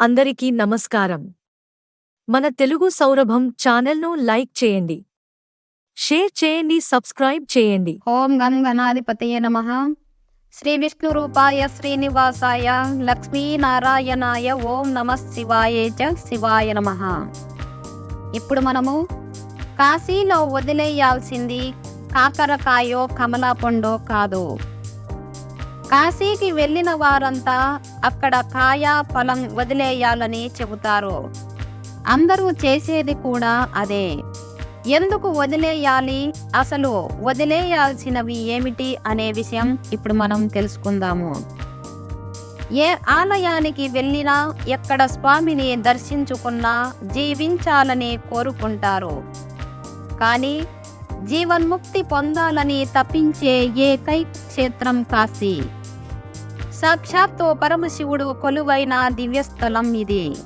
అందరికీ నమస్కారం. మన తెలుగు సౌరభం ఛానల్ను లైక్ చేయండి. షేర్ చేయండి సబ్స్క్రైబ్ చేయండి. ఓం గం గణాధిపతయ నమ. శ్రీ విష్ణు రూపాయ శ్రీనివాసాయ లక్ష్మీనారాయణాయ ఓం నమ శివాయ చ శివాయ నమ. ఇప్పుడు మనము కాశీలో వదిలేయాల్సింది కాకరకాయో కమలా పండో కాదు. కాశీకి వెళ్ళిన వారంతా అక్కడ కాయ ఫలం వదిలేయాలని చెబుతారు. అందరూ చేసేది కూడా అదే. ఎందుకు వదిలేయాలి? అసలు వదిలేయాల్సినవి ఏమిటి అనే విషయం ఇప్పుడు మనం తెలుసుకుందాము. ఏ ఆలయానికి వెళ్ళినా ఎక్కడ స్వామిని దర్శించుకున్నా జీవించాలని కోరుకుంటారు. కానీ జీవన్ముక్తి పొందాలని తప్పించే ఏకైక క్షేత్రం కాశీ. సాక్షాత్తు పరమశివుడు కొలువైన దివ్యస్థలం ఇది.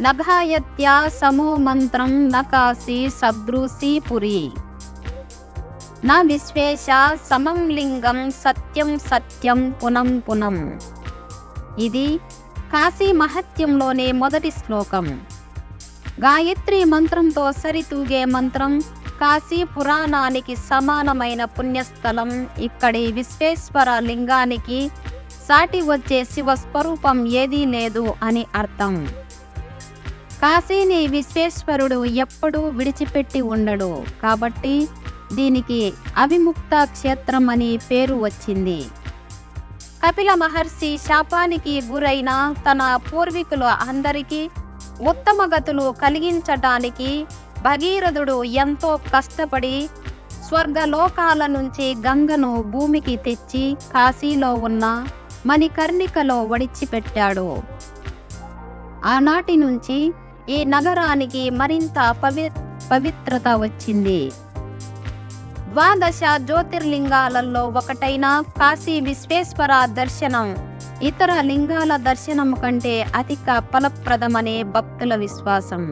నభాయత్యా సమో మంత్రం నకాసి సదృశీ పురి. నా విశ్వేశ సమం లింగం సత్యం సత్యం పునం పునం. ఇది కాశీ మహత్యంలోనే మొదటి శ్లోకం. గాయత్రి మంత్రంతో సరితూగే మంత్రం కాశీ పురాణానికి సమానమైన పుణ్యస్థలం. ఇక్కడి విశ్వేశ్వర లింగానికి సాటి వచ్చే శివ స్వరూపం ఏదీ లేదు అని అర్థం. కాశీని విశ్వేశ్వరుడు ఎప్పుడూ విడిచిపెట్టి ఉండడు. కాబట్టి దీనికి అవిముక్త క్షేత్రం అని పేరు వచ్చింది. కపిల మహర్షి శాపానికి గురైన తన పూర్వీకులు అందరికీ ఉత్తమ గతులు కలిగించటానికి భగీరథుడు ఎంతో కష్టపడి స్వర్గలోకాల నుంచి గంగను భూమికి తెచ్చి కాశీలో ఉన్న మణికర్ణికలో వడిచిపెట్టాడు ఆనాటి నుంచి ఈ నగరానికి మరింత పవి పవిత్రత వచ్చింది. ద్వాదశ జ్యోతిర్లింగాలలో ఒకటైన కాశీ విశ్వేశ్వర దర్శనం ఇతర లింగాల దర్శనం కంటే అధిక ఫలప్రదమనే భక్తుల విశ్వాసం.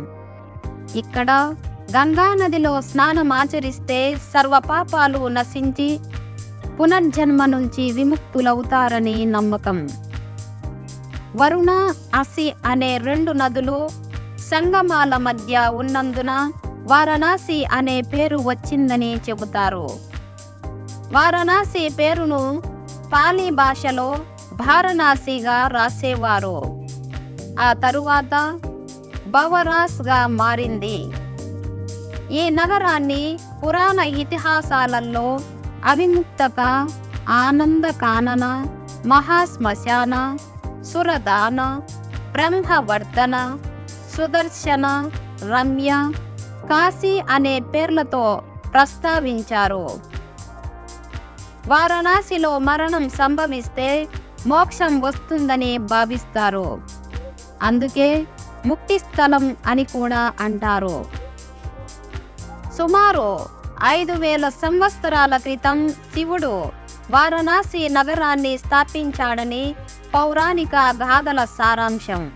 ఇక్కడ గంగా నదిలో స్నానం ఆచరిస్తే నశించి పునర్జన్మ నుంచి విముక్తులవుతారని నమ్మకం. వరుణ అసి అనే రెండు నదులు సంగమాల మధ్య ఉన్నందున వారణాసి అనే పేరు వచ్చిందని చెబుతారు. వారణాసి పేరును పాలీ భాషలో భారణాసిగా రాసేవారు. ఆ తరువాత బవరాస్గా మారింది. ఈ నగరాన్ని పురాణ ఇతిహాసాలలో అవిముక్తక ఆనంద కానన మహాశ్మశాన సురదాన బ్రహ్మవర్ధన సుదర్శన రమ్య కాశీ అనే పేర్లతో ప్రస్తావించారు. వారణాసిలో మరణం సంభవిస్తే మోక్షం వస్తుందని భావిస్తారు. అందుకే ముక్తి స్థలం అని కూడా అంటారు. సుమారు ఐదు వేల సంవత్సరాల క్రితం శివుడు వారణాసి నగరాన్ని స్థాపించాడని పౌరాణిక గాథల సారాంశం.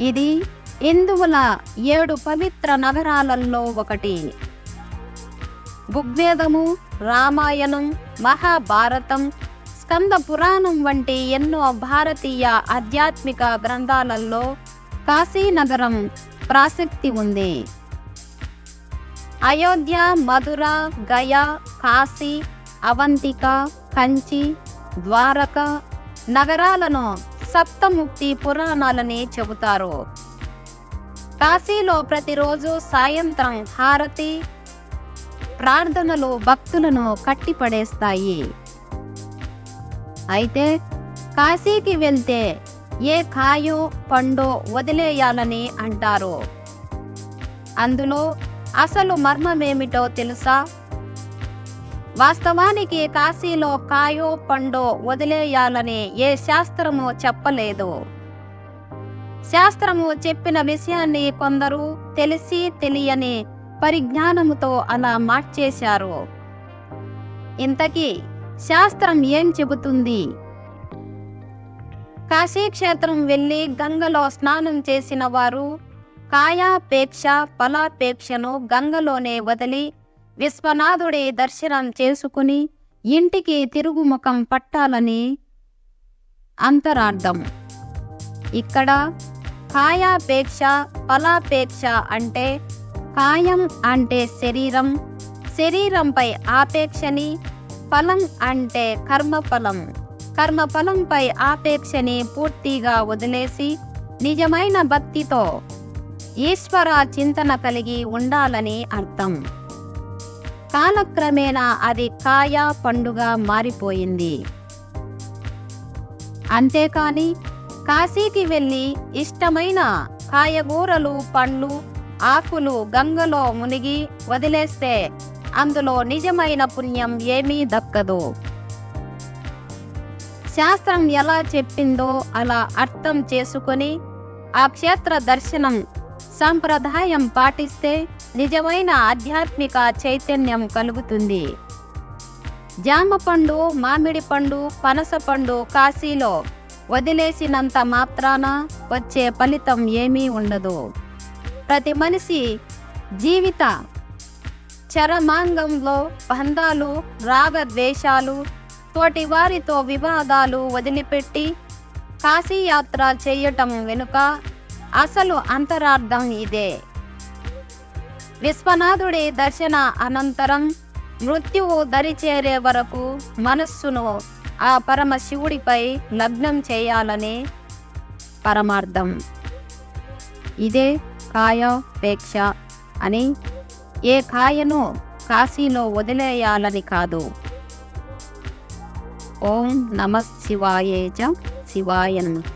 ఇది హిందువుల ఏడు పవిత్ర నగరాలలో ఒకటి. ఋగ్వేదము రామాయణం మహాభారతం స్కంద పురాణం వంటి ఎన్నో భారతీయ ఆధ్యాత్మిక గ్రంథాలలో కాశీ నగరం ప్రాసక్తి ఉంది. అయోధ్య మధుర గయా కాశీ అవంతిక కంచి ద్వారక నగరాలను సప్తముక్తి పురాణాలని చెబుతారు. కాశీలో ప్రతిరోజు సాయంత్రం హారతి ప్రార్థనలు భక్తులను కట్టిపడేస్తాయి. అయితే కాశీకి వెళ్తే ఏ కాయో పండో వదిలేయాలని అంటారు. అందులో అసలు మర్మమేమిటో తెలుసా? వాస్తవానికి కాశీలో కాయో పండో వదిలేయాలని ఏ శాస్త్రము చెప్పలేదు. శాస్త్రము చెప్పిన విషయాన్ని కొందరు తెలిసి తెలియని పరిజ్ఞానముతో అలా మార్చేశారు. ఇంతకీ శాస్త్రం ఏం చెబుతుంది? కాశీక్షేత్రం వెళ్ళి గంగలో స్నానం చేసిన వారు కాయాపేక్ష ఫలాపేక్షను గంగలోనే వదిలి విశ్వనాథుడి దర్శనం చేసుకుని ఇంటికి తిరుగుముఖం పట్టాలని అంతరార్థం. ఇక్కడ కాయాపేక్ష ఫలాపేక్ష అంటే కాయం అంటే శరీరం శరీరంపై ఆపేక్షని ఫలం అంటే కర్మఫలం. కర్మఫలంపై ఆపేక్షని పూర్తిగా వదిలేసి నిజమైన భక్తితో ఈశ్వర చింతన కలిగి ఉండాలని అర్థం. కాలక్రమేణా అది కాయ పండుగ మారిపోయింది. అంతేకాని కాశీకి వెళ్ళి ఇష్టమైన కాయగూరలు పండ్లు ఆకులు గంగలో మునిగి వదిలేస్తే అందులో నిజమైన పుణ్యం ఏమీ దక్కదు. శాస్త్రం ఎలా చెప్పిందో అలా అర్థం చేసుకొని ఆ క్షేత్ర దర్శనం సంప్రదాయం పాటిస్తే నిజమైన ఆధ్యాత్మిక చైతన్యం కలుగుతుంది. జామ పండు మామిడి పండు పనస పండు కాశీలో వదిలేసినంత మాత్రాన వచ్చే ఫలితం ఏమీ ఉండదు. ప్రతి మనిషి జీవిత చరమాంగంలో బంధాలు రాగద్వేషాలు తోటి వారితో వివాదాలు వదిలిపెట్టి కాశీయాత్ర చేయటం వెనుక అసలు అంతరార్థం ఇదే. విశ్వనాథుడి దర్శన అనంతరం మృత్యువు దరిచేరే వరకు మనస్సును ఆ పరమశివుడిపై లగ్నం చేయాలనే పరమార్థం. ఇదే కాయాపేక్ష అని ఏ కాయను కాశీలో వదిలేయాలని కాదు. ఓం నమ శివాయేజ శివాయ నమః.